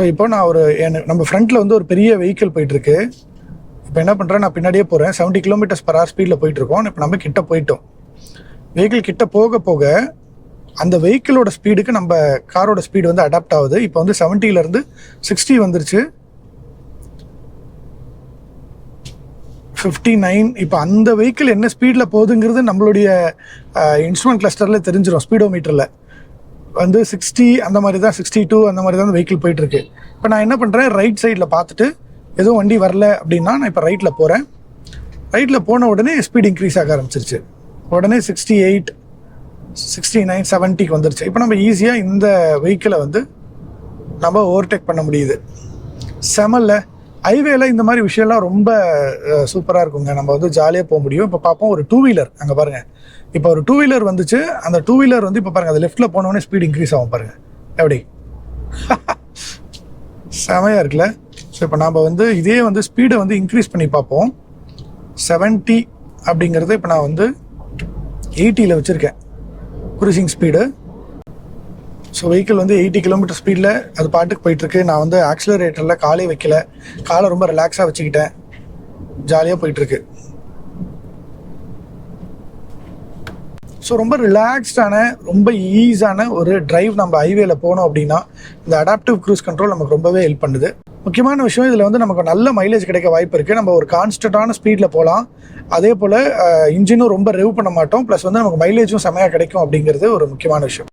So இப்போ நான் ஒரு எனக்கு நம்ம ஃப்ரண்ட்டில் வந்து ஒரு பெரிய வெஹிக்கிள் போயிட்டுருக்கு. இப்போ என்ன பண்ணுறேன் நான் பின்னாடியே போகிறேன் 70 கிலோமீட்டர்ஸ் பர் ஹவர் ஸ்பீடில் போயிட்டுருக்கோம். இப்போ நம்ம கிட்ட போயிட்டோம். வெஹிக்கிள் கிட்ட போக போக அந்த வெஹிக்கிளோட ஸ்பீடுக்கு நம்ம காரோட ஸ்பீடு வந்து அடாப்ட் ஆகுது. இப்போ வந்து செவன்ட்டிலேருந்து சிக்ஸ்டி வந்துருச்சு. ஃபிஃப்டி நைன் இப்போ அந்த வெஹிக்கிள் என்ன ஸ்பீடில் போகுதுங்கிறது நம்மளுடைய இன்ஸ்ட்ருமெண்ட் கிளஸ்டரில் தெரிஞ்சிடும் ஸ்பீடோமீட்டரில் வந்து சிக்ஸ்டி அந்த மாதிரி தான் சிக்ஸ்டி டூ அந்த மாதிரி தான் அந்த வெஹிக்கிள் போயிட்டுருக்கு. இப்போ நான் என்ன பண்ணுறேன் ரைட் சைடில் பார்த்துட்டு எதுவும் வண்டி வரல அப்படின்னா நான் இப்போ ரைட்டில் போகிறேன் ரைட்டில் போன உடனே ஸ்பீட் இன்க்ரீஸ் ஆக ஆரம்பிச்சிருச்சு. உடனே சிக்ஸ்டி எயிட் சிக்ஸ்டி நைன் செவன்ட்டிக்கு வந்துருச்சு. இப்போ நம்ம ஈஸியாக இந்த வெஹிக்கிளை வந்து நம்ம ஓவர்டேக் பண்ண முடியுது. செமல்ல ஹைவேல இந்த மாதிரி விஷயம்லாம் ரொம்ப சூப்பராக இருக்குங்க. நம்ம வந்து ஜாலியாக போக முடியும். இப்போ பார்ப்போம் ஒரு டூ வீலர் அங்கே பாருங்கள் இப்போ ஒரு டூ வீலர் வந்துச்சு. அந்த டூ வீலர் வந்து இப்போ பாருங்கள் அது லெஃப்ட்டில் போனோடனே ஸ்பீட் இன்க்ரீஸ் ஆகும் பாருங்கள் எப்படி? செமையாக இருக்குல்ல? ஸோ இப்போ நாம் வந்து இதே வந்து ஸ்பீடை வந்து இன்க்ரீஸ் பண்ணி பார்ப்போம் 70 அப்படிங்கிறது இப்போ நான் வந்து எயிட்டியில் வச்சுருக்கேன். குரூசிங் ஸ்பீடு ஸோ வெஹிக்கிள் வந்து எயிட்டி கிலோமீட்டர் ஸ்பீடில் அது பாட்டுக்கு போயிட்டுருக்கு. நான் வந்து ஆக்சிலரேட்டரில் காலே வைக்கல. காலை ரொம்ப ரிலாக்ஸாக வச்சுக்கிட்டேன். ஜாலியாக போயிட்டுருக்கு. ஸோ ரொம்ப ரிலாக்ஸ்டான ரொம்ப ஈஸியான ஒரு டிரைவ் நம்ம ஹைவேல போனோம் அப்படின்னா இந்த அடாப்டிவ் க்ரூஸ் கண்ட்ரோல் நமக்கு ரொம்பவே ஹெல்ப் பண்ணுது. முக்கியமான விஷயம் இதில் வந்து நமக்கு நல்ல மைலேஜ் கிடைக்க வாய்ப்பு இருக்குது நம்ம ஒரு கான்ஸ்டன்டான ஸ்பீடில் போகலாம் அதே போல் இன்ஜினும் ரொம்ப ரெவ் பண்ண மாட்டோம். ப்ளஸ் வந்து நமக்கு மைலேஜும் செமையாக கிடைக்கும் அப்படிங்கிறது ஒரு முக்கியமான விஷயம்.